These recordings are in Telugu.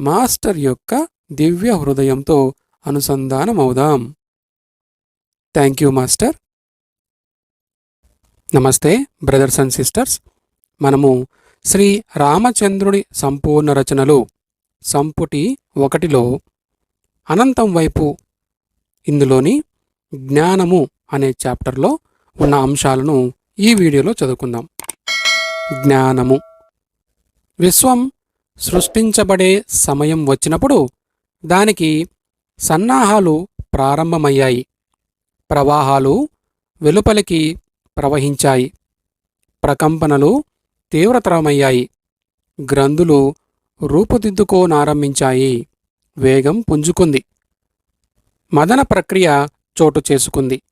మాస్టర్ యొక్క దివ్య హృదయంతో అనుసంధానమవుదాం. Thank you master. నమస్తే బ్రదర్స్ అండ్ సిస్టర్స్. మనము శ్రీ రామచంద్రుడి సంపూర్ణ రచనలు సంపుటి ఒకటిలో అనంతం వైపు ఇందులోని జ్ఞానము అనే చాప్టర్లో ఉన్న అంశాలను ఈ వీడియోలో చదువుకుందాం. జ్ఞానము. విశ్వం సృష్టించబడే సమయం వచ్చినప్పుడు దానికి సన్నాహాలు ప్రారంభమయ్యాయి. ప్రవాహాలు వెలుపలికి ప్రవహించాయి. ప్రకంపనలు తీవ్రతరమయ్యాయి. గ్రంథులు రూపుదిద్దుకోనారంభించాయి. వేగం పుంజుకుంది. మదన ప్రక్రియ చోటు చేసుకుంది.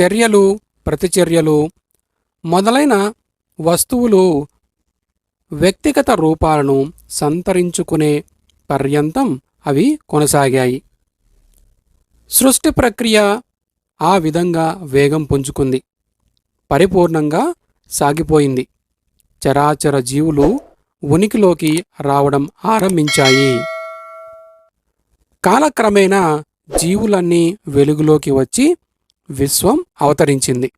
చర్యలు ప్రతిచర్యలు మొదలైన వస్తువులు వ్యక్తిగత రూపాలను సంతరించుకునే పర్యంతం అవి కొనసాగాయి. సృష్టి ప్రక్రియ ఆ విధంగా వేగం పుంజుకుంది. పరిపూర్ణంగా సాగిపోయింది. చరాచర జీవులు ఉనికిలోకి రావడం ఆరంభించాయి. కాలక్రమేణా జీవులన్నీ వెలుగులోకి వచ్చి విశ్వం అవతరించింది.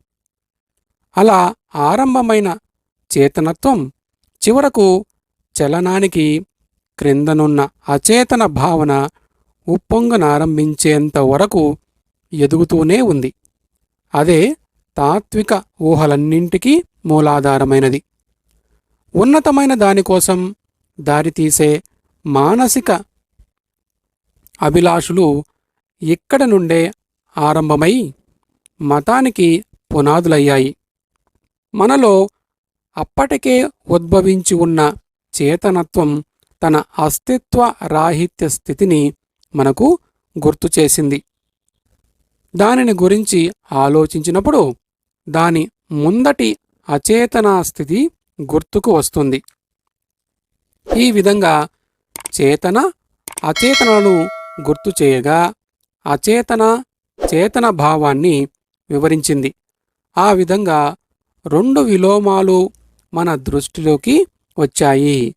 అలా ఆరంభమైన చేతనత్వం చివరకు చలనానికి క్రిందనున్న అచేతన భావన ఉప్పొంగనారంభించేంత వరకు ఎదుగుతూనే ఉంది. అదే తాత్విక ఊహలన్నింటికీ మూలాధారమైనది. ఉన్నతమైన దానికోసం దారితీసే మానసిక అభిలాషులు ఇక్కడ నుండే ఆరంభమై మతానికి పునాదులయ్యాయి. మనలో అప్పటికే ఉద్భవించి ఉన్న చేతనత్వం తన అస్తిత్వ రాహిత్య స్థితిని మనకు గుర్తు చేసింది. దానిని గురించి ఆలోచించినప్పుడు దాని ముందటి అచేతనా స్థితి గుర్తుకు వస్తుంది. ఈ విధంగా చేతన అచేతనను గుర్తు చేయగా అచేతన చేతన భావాన్ని వివరించింది. ఆ విధంగా రెండు విలోమాలు మన దృష్టిలోకి వచ్చాయి.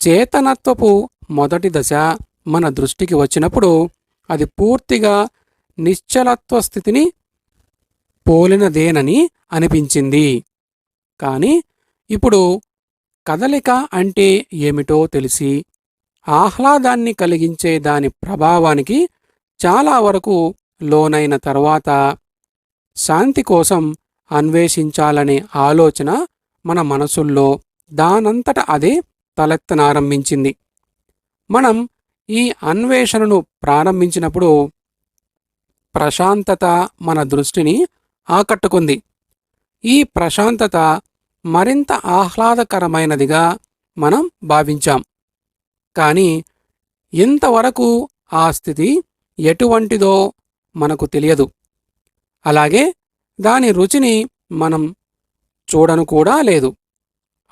చేతనత్వపు మొదటి దశ మన దృష్టికి వచ్చినప్పుడు అది పూర్తిగా నిశ్చలత్వ స్థితిని పోలినదేనని అనిపించింది. కానీ ఇప్పుడు కదలిక అంటే ఏమిటో తెలిసి ఆహ్లాదాన్ని కలిగించే దాని ప్రభావానికి చాలా వరకు లోనైన తర్వాత శాంతి కోసం అన్వేషించాలనే ఆలోచన మన మనసుల్లో దానంతట అదే తలెత్తనారంభించింది. మనం ఈ అన్వేషణను ప్రారంభించినప్పుడు ప్రశాంతత మన దృష్టిని ఆకట్టుకుంది. ఈ ప్రశాంతత మరింత ఆహ్లాదకరమైనదిగా మనం భావించాం. కానీ ఇంతవరకు ఆ స్థితి ఎటువంటిదో మనకు తెలియదు. అలాగే దాని రుచిని మనం చూడను కూడా లేదు.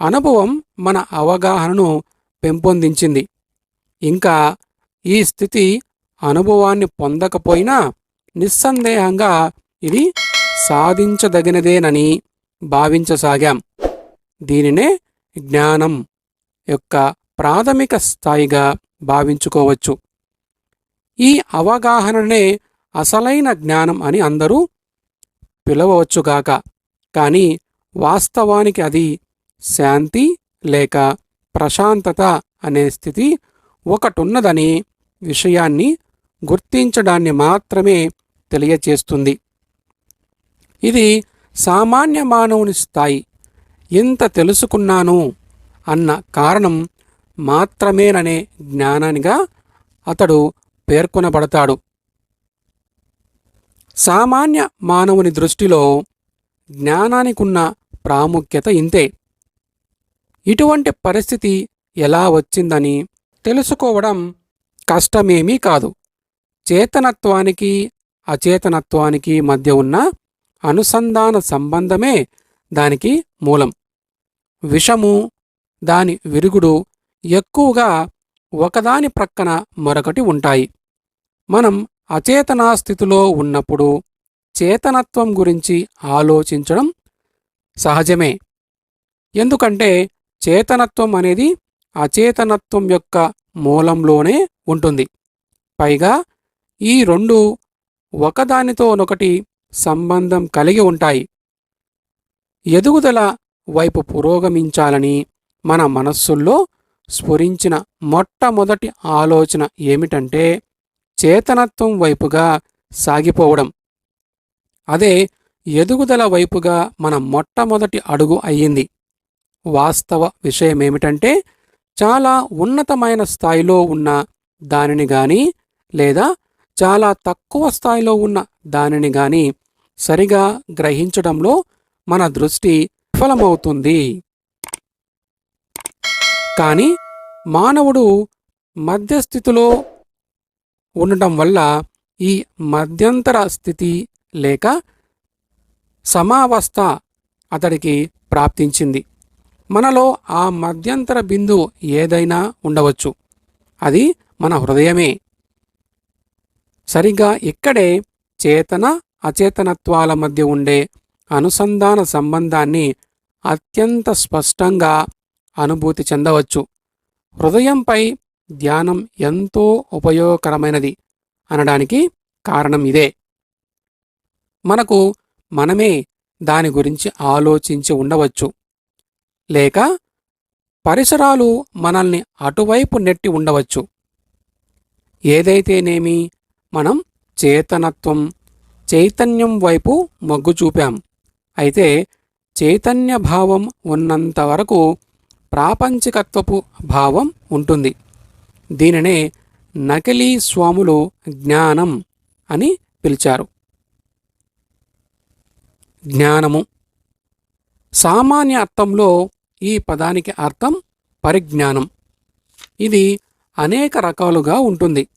అనుభవం మన అవగాహనను పెంపొందించింది. ఇంకా ఈ స్థితి అనుభవాన్ని పొందకపోయినా నిస్సందేహంగా ఇది సాధించదగినదేనని భావించసాగాం. దీనినే జ్ఞానం యొక్క ప్రాథమిక స్థాయిగా భావించుకోవచ్చు. ఈ అవగాహననే అసలైన జ్ఞానం అని అందరూ పిలవవచ్చుగాక కానీ వాస్తవానికి అది శాంతి లేక ప్రశాంతత అనే స్థితి ఒకటున్నదని విషయాన్ని గుర్తించడాన్ని మాత్రమే తెలియచేస్తుంది. ఇది సామాన్య మానవుని స్థాయి. ఇంత తెలుసుకున్నాను అన్న కారణం మాత్రమేననే జ్ఞానానిగా అతడు పేర్కొనబడతాడు. సామాన్య మానవుని దృష్టిలో జ్ఞానానికున్న ప్రాముఖ్యత ఇంతే. ఇటువంటి పరిస్థితి ఎలా వచ్చిందని తెలుసుకోవడం కష్టమేమీ కాదు. చేతనత్వానికి అచేతనత్వానికి మధ్య ఉన్న అనుసంధాన సంబంధమే దానికి మూలం. విషము దాని విరుగుడు ఎక్కువగా ఒకదాని ప్రక్కన మరొకటి ఉంటాయి. మనం అచేతనా స్థితిలో ఉన్నప్పుడు చేతనత్వం గురించి ఆలోచించడం సహజమే. ఎందుకంటే చేతనత్వం అనేది అచేతనత్వం యొక్క మూలంలోనే ఉంటుంది. పైగా ఈ రెండు ఒకదానితోనొకటి సంబంధం కలిగి ఉంటాయి. ఎదుగుదల వైపు పురోగమించాలని మన మనస్సుల్లో స్ఫురించిన మొట్టమొదటి ఆలోచన ఏమిటంటే చేతనత్వం వైపుగా సాగిపోవడం. అదే ఎదుగుదల వైపుగా మన మొట్టమొదటి అడుగు అయ్యింది. వాస్తవ విషయమేమిటంటే చాలా ఉన్నతమైన స్థాయిలో ఉన్న దానిని గాని లేదా చాలా తక్కువ స్థాయిలో ఉన్న దానిని గాని సరిగా గ్రహించడంలో మన దృష్టి విఫలమవుతుంది. కానీ మానవుడు మధ్యస్థితిలో ఉండటం వల్ల ఈ మధ్యంతర స్థితి లేక సమావస్థ అతడికి ప్రాప్తించింది. మనలో ఆ మధ్యంతర బిందువు ఏదైనా ఉండవచ్చు. అది మన హృదయమే. సరిగా ఇక్కడే చేతన అచేతనత్వాల మధ్య ఉండే అనుసంధాన సంబంధాన్ని అత్యంత స్పష్టంగా అనుభూతి చెందవచ్చు. హృదయంపై ధ్యానం ఎంతో ఉపయోగకరమైనది అనడానికి కారణం ఇదే. మనకు మనమే దాని గురించి ఆలోచించి ఉండవచ్చు. లేక పరిసరాలు మనల్ని అటువైపు నెట్టి ఉండవచ్చు. ఏదైతేనేమి మనం చేతనత్వం చైతన్యం వైపు మొగ్గు చూపాం. అయితే చైతన్య భావం ఉన్నంత వరకు ప్రాపంచికత్వపు భావం ఉంటుంది. దీనినే నకిలీ స్వాములు జ్ఞానం అని పిలిచారు. జ్ఞానము. సామాన్య అర్థంలో ఈ పదానికి అర్థం పరిజ్ఞానం. ఇది అనేక రకాలుగా ఉంటుంది.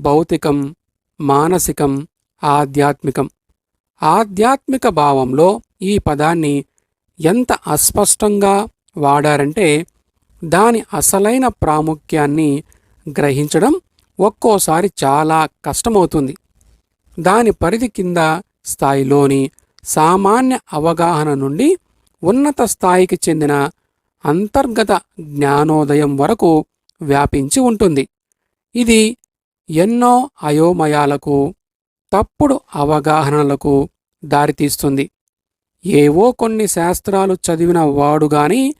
భౌతికం మానసికం ఆధ్యాత్మికం. ఆధ్యాత్మిక భావంలో ఈ పదాన్ని ఎంత అస్పష్టంగా వాడారంటే దాని అసలైన ప్రాముఖ్యాన్ని గ్రహించడం ఒక్కోసారి చాలా కష్టమవుతుంది. దాని పరిధి కింద స్థాయిలోని సామాన్య అవగాహన నుండి ఉన్నత స్థాయికి చెందిన అంతర్గత జ్ఞానోదయం వరకు వ్యాపించి ఉంటుంది. ఇది ఎన్నో అయోమయాలకు తప్పుడు అవగాహనలకు దారితీస్తుంది. ఏవో కొన్ని శాస్త్రాలు చదివిన వాడు గాని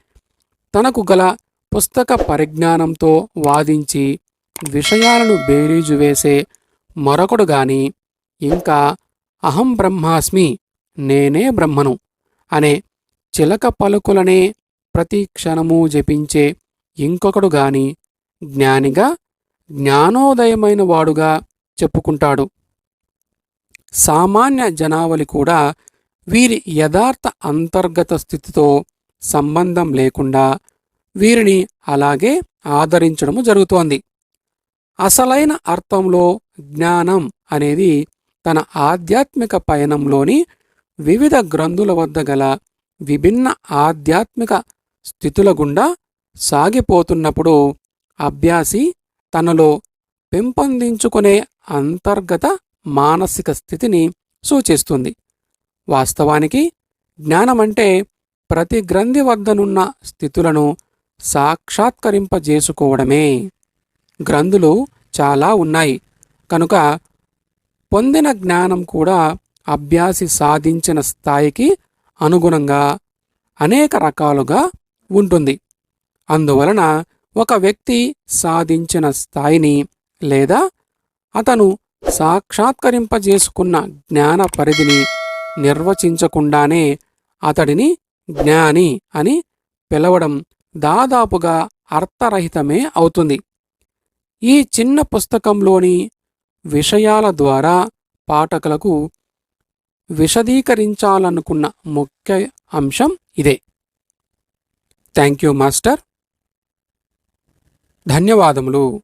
తనకు గల పుస్తక పరిజ్ఞానంతో వాదించి విషయాలను బేరీజు వేసే మరొకడు గాని ఇంకా అహం బ్రహ్మాస్మి నేనే బ్రహ్మను అనే చిలక పలుకులనే ప్రతి క్షణము జపించే ఇంకొకడు గాని జ్ఞానిగా జ్ఞానోదయమైన వాడుగా చెప్పుకుంటాడు. సామాన్య జనావళి కూడా వీరి యథార్థ అంతర్గత స్థితితో సంబంధం లేకుండా వీరిని అలాగే ఆదరించడము జరుగుతోంది. అసలైన అర్థంలో జ్ఞానం అనేది తన ఆధ్యాత్మిక పయనంలోని వివిధ గ్రంథుల వద్ద గల విభిన్న ఆధ్యాత్మిక స్థితుల గుండా సాగిపోతున్నప్పుడు అభ్యాసి తనలో పెంపొందించుకునే అంతర్గత మానసిక స్థితిని సూచిస్తుంది. వాస్తవానికి జ్ఞానమంటే ప్రతి గ్రంథి వద్దనున్న స్థితులను సాక్షాత్కరింపజేసుకోవడమే. గ్రంథులు చాలా ఉన్నాయి. కనుక పొందిన జ్ఞానం కూడా అభ్యాసి సాధించిన స్థాయికి అనుగుణంగా అనేక రకాలుగా ఉంటుంది. అందువలన ఒక వ్యక్తి సాధించిన స్థాయిని లేదా అతను సాక్షాత్కరింపజేసుకున్న జ్ఞాన పరిధిని నిర్వచించకుండానే అతడిని జ్ఞాని అని పిలవడం దాదాపుగా అర్థరహితమే అవుతుంది. ఈ చిన్న పుస్తకంలోని విషయాల ద్వారా పాఠకులకు విశదీకరించాలనుకున్న ముఖ్య అంశం ఇదే. Thank you master. ధన్యవాదములు.